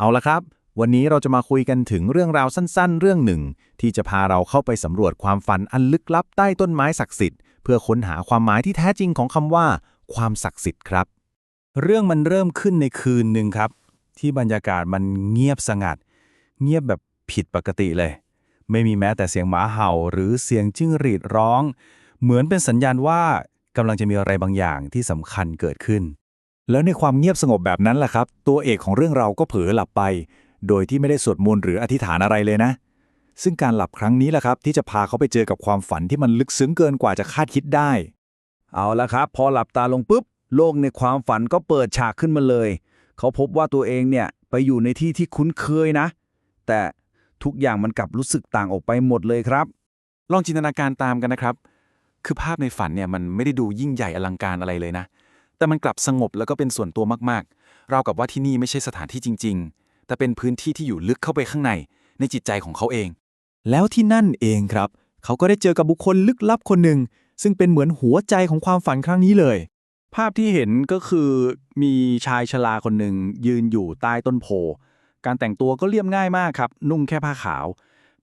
เอาละครับ วันนี้เราจะมาคุยกันถึงเรื่องราวสั้นๆ เรื่องหนึ่ง ที่จะพาเราเข้าไปสำรวจความฝันอันลึกลับใต้ต้นไม้ศักดิ์สิทธิ์ เพื่อค้นหาความหมายที่แท้จริงของคำว่า ความศักดิ์สิทธิ์ครับ เรื่องมันเริ่มขึ้นในคืนหนึ่งครับ ที่บรรยากาศมันเงียบสงัด เงียบแบบผิดปกติเลย ไม่มีแม้แต่เสียงหมาเห่า หรือเสียงจิ้งหรีดร้อง เหมือนเป็นสัญญาณว่ากำลังจะมีอะไรบางอย่างที่สำคัญเกิดขึ้น แล้วในความเงียบสงบแบบนั้นแหละครับ ตัวเอกของเรื่องเราก็เผลอหลับไป โดยที่ไม่ได้สวดมนต์หรืออธิษฐานอะไรเลยนะ ซึ่งการหลับครั้งนี้แหละครับ ที่จะพาเขาไปเจอกับความฝันที่มันลึกซึ้งเกินกว่าจะคาดคิดได้ เอาละครับ พอหลับตาลงปุ๊บ โลกในความฝันก็เปิดฉากขึ้นมาเลย เขาพบว่าตัวเองเนี่ยไปอยู่ในที่ที่คุ้นเคยนะ แต่ทุกอย่างมันกลับรู้สึกต่างออกไปหมดเลยครับ ลองจินตนาการตามกันนะครับ คือภาพในฝันเนี่ยมันไม่ได้ดูยิ่งใหญ่อลังการอะไรเลยนะ แต่มันกลับสงบแล้วก็เป็นส่วนตัวมากๆเราวกับว่าที่นี่ไม่ใช่สถานที่จริง ๆ แต่เป็นพื้นที่ที่อยู่ลึกเข้าไปข้างใน ในจิตใจของเขาเอง แล้วที่นั่นเองครับ เขาก็ได้เจอกับบุคคลลึกลับคนหนึ่งซึ่งเป็นเหมือนหัวใจของความฝันครั้งนี้เลย ภาพที่เห็นก็คือมีชายชราคนหนึ่งยืนอยู่ใต้ต้นโพ การแต่งตัวก็เรียบง่ายมากครับ นุ่งแค่ผ้าขาว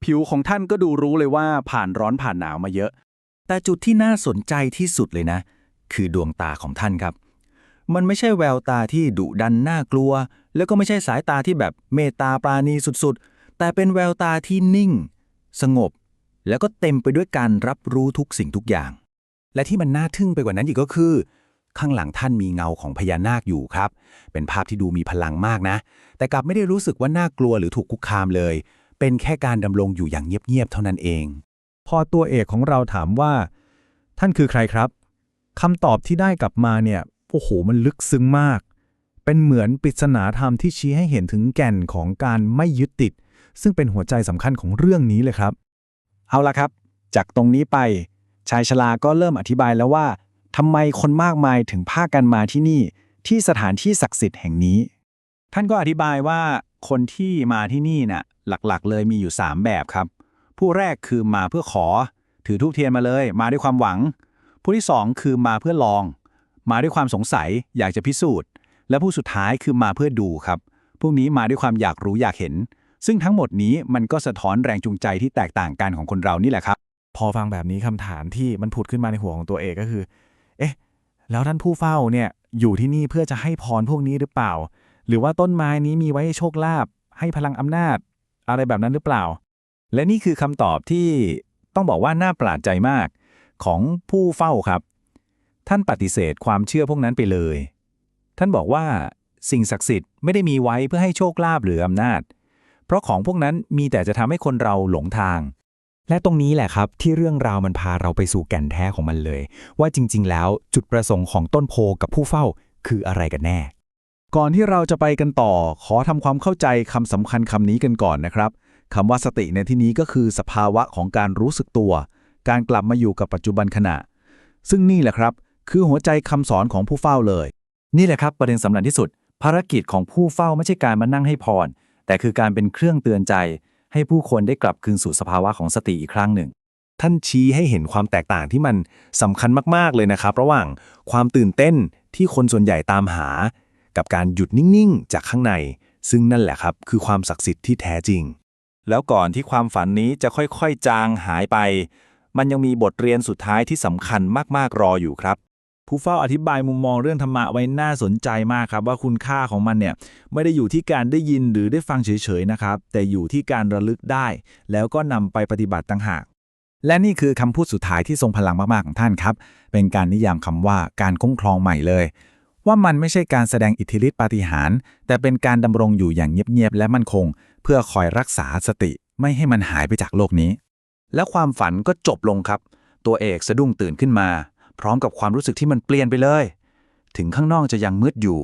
ผิวของท่านก็ดูรู้เลยว่าผ่านร้อนผ่านหนาวมาเยอะ แต่จุดที่น่าสนใจที่สุดเลยนะ คือดวงตาของท่านครับ มันไม่ใช่แววตาที่ดุดันน่ากลัว แล้วก็ไม่ใช่สายตาที่แบบเมตตาปราณีสุดๆ แต่เป็นแววตาที่นิ่ง สงบ แล้วก็เต็มไปด้วยการรับรู้ทุกสิ่งทุกอย่าง และที่มันน่าทึ่งไปกว่านั้นอีกก็คือ ข้างหลังท่านมีเงาของพญานาคอยู่ครับ เป็นภาพที่ดูมีพลังมากนะ แต่กลับไม่ได้รู้สึกว่าน่ากลัวหรือถูกคุกคามเลย เป็นแค่การดำรงอยู่อย่างเงียบๆเท่านั้นเอง พอตัวเอกของเราถามว่า ท่านคือใครครับคำตอบที่ได้กลับมาเนี่ย โอ้โห มันลึกซึ้งมาก เป็นเหมือนปริศนาธรรมที่ชี้ให้เห็นถึงแก่นของการไม่ยึดติด ซึ่งเป็นหัวใจสำคัญของเรื่องนี้เลยครับ เอาละครับ จากตรงนี้ไปชายชราก็เริ่มอธิบายแล้วว่าทำไมคนมากมายถึงพากันมาที่นี่ ที่สถานที่ศักดิ์สิทธิ์แห่งนี้ ท่านก็อธิบายว่าคนที่มาที่นี่น่ะหลักๆ เลยมีอยู่ 3 แบบครับ ผู้แรกคือมาเพื่อขอ ถือทูบเทียนมาเลย มาด้วยความหวัง ผู้ที่ 2 คือมาเพื่อลอง มาด้วยความสงสัยอยากจะพิสูจน์ และผู้สุดท้ายคือมาเพื่อดูครับ พวกนี้มาด้วยความอยากรู้อยากเห็น ซึ่งทั้งหมดนี้มันก็สะท้อนแรงจูงใจที่แตกต่างกันของคนเรานี่แหละครับ พอฟังแบบนี้คำถามที่มันผุดขึ้นมาในหัวของตัวเอกก็คือ เอ๊ะ แล้วท่านผู้เฝ้าเนี่ยอยู่ที่นี่เพื่อจะให้พรพวกนี้หรือเปล่า หรือว่าต้นไม้นี้มีไว้ให้โชคลาภให้พลังอำนาจ อะไรแบบนั้นหรือเปล่า และนี่คือคำตอบที่ต้องบอกว่าน่าประหลาดใจมากของผู้เฝ้าครับ ท่านปฏิเสธความเชื่อพวกนั้นไปเลย ท่านบอกว่าสิ่งศักดิ์สิทธิ์ไม่ได้มีไว้เพื่อให้โชคลาภหรืออำนาจ เพราะของพวกนั้นมีแต่จะทำให้คนเราหลงทาง และตรงนี้แหละครับที่เรื่องราวมันพาเราไปสู่แก่นแท้ของมันเลย ว่าจริง ๆ แล้วจุดประสงค์ของต้นโพกับผู้เฝ้าคืออะไรกันแน่ ก่อนที่เราจะไปกันต่อ ขอทำความเข้าใจคำสำคัญคำนี้กันก่อนนะครับคำว่าสติในที่นี้ก็คือสภาวะของการรู้สึกตัว การกลับมาอยู่กับปัจจุบันขณะ ซึ่งนี่แหละครับ คือหัวใจคำสอนของผู้เฝ้าเลย นี่แหละครับประเด็นสำคัญที่สุด ภารกิจของผู้เฝ้าไม่ใช่การมานั่งให้พร แต่คือการเป็นเครื่องเตือนใจ ให้ผู้คนได้กลับคืนสู่สภาวะของสติอีกครั้งหนึ่ง ท่านชี้ให้เห็นความแตกต่างที่มันสำคัญมากๆเลยนะครับ ระหว่างความตื่นเต้นที่คนส่วนใหญ่ตามหา กับการหยุดนิ่งๆ จากข้างใน ซึ่งนั่นแหละครับ คือความศักดิ์สิทธิ์ที่แท้จริง แล้วก่อนที่ความฝันนี้จะค่อยๆ จางหายไป มันยังมีบทเรียนสุดท้ายที่สำคัญมากๆรออยู่ครับ ผู้เฝ้าอธิบายมุมมองเรื่องธรรมะไว้น่าสนใจมากครับ ว่าคุณค่าของมันเนี่ยไม่ได้อยู่ที่การได้ยินหรือได้ฟังเฉยๆนะครับ แต่อยู่ที่การระลึกได้ แล้วก็นำไปปฏิบัติต่างหาก และนี่คือคำพูดสุดท้ายที่ทรงพลังมากๆของท่านครับ เป็นการนิยามคำว่าการคุ้มครองใหม่เลย ว่ามันไม่ใช่การแสดงอิทธิฤทธิปาฏิหาริย์แต่เป็นการดำรงอยู่อย่างเงียบๆและมั่นคง เพื่อคอยรักษาสติ ไม่ให้มันหายไปจากโลกนี้ แล้วความฝันก็จบลงครับ ตัวเอกสะดุ้งตื่นขึ้นมา พร้อมกับความรู้สึกที่มันเปลี่ยนไปเลย ถึงข้างนอกจะยังมืดอยู่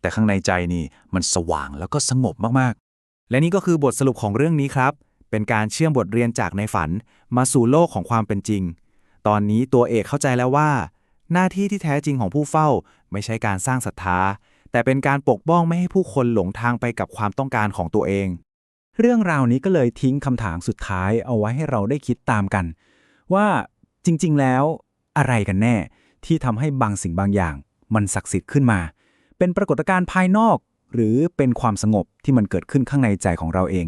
แต่ข้างในใจนี่มันสว่างแล้วก็สงบมากๆ และนี่ก็คือบทสรุปของเรื่องนี้ครับ เป็นการเชื่อมบทเรียนจากในฝันมาสู่โลกของความเป็นจริง ตอนนี้ตัวเอกเข้าใจแล้วว่า หน้าที่ที่แท้จริงของผู้เฝ้า ไม่ใช่การสร้างศรัทธา แต่เป็นการปกป้องไม่ให้ผู้คนหลงทางไปกับความต้องการของตัวเอง เรื่องราวนี้ก็เลยทิ้งคำถามสุดท้ายเอาไว้ให้เราได้คิดตามกัน ว่าจริง ๆ แล้ว อะไรกันแน่ ที่ทำให้บางสิ่งบางอย่าง มันศักดิ์สิทธิ์ขึ้นมา เป็นปรากฏการณ์ภายนอก หรือเป็นความสงบที่มันเกิดขึ้นข้างในใจของเราเอง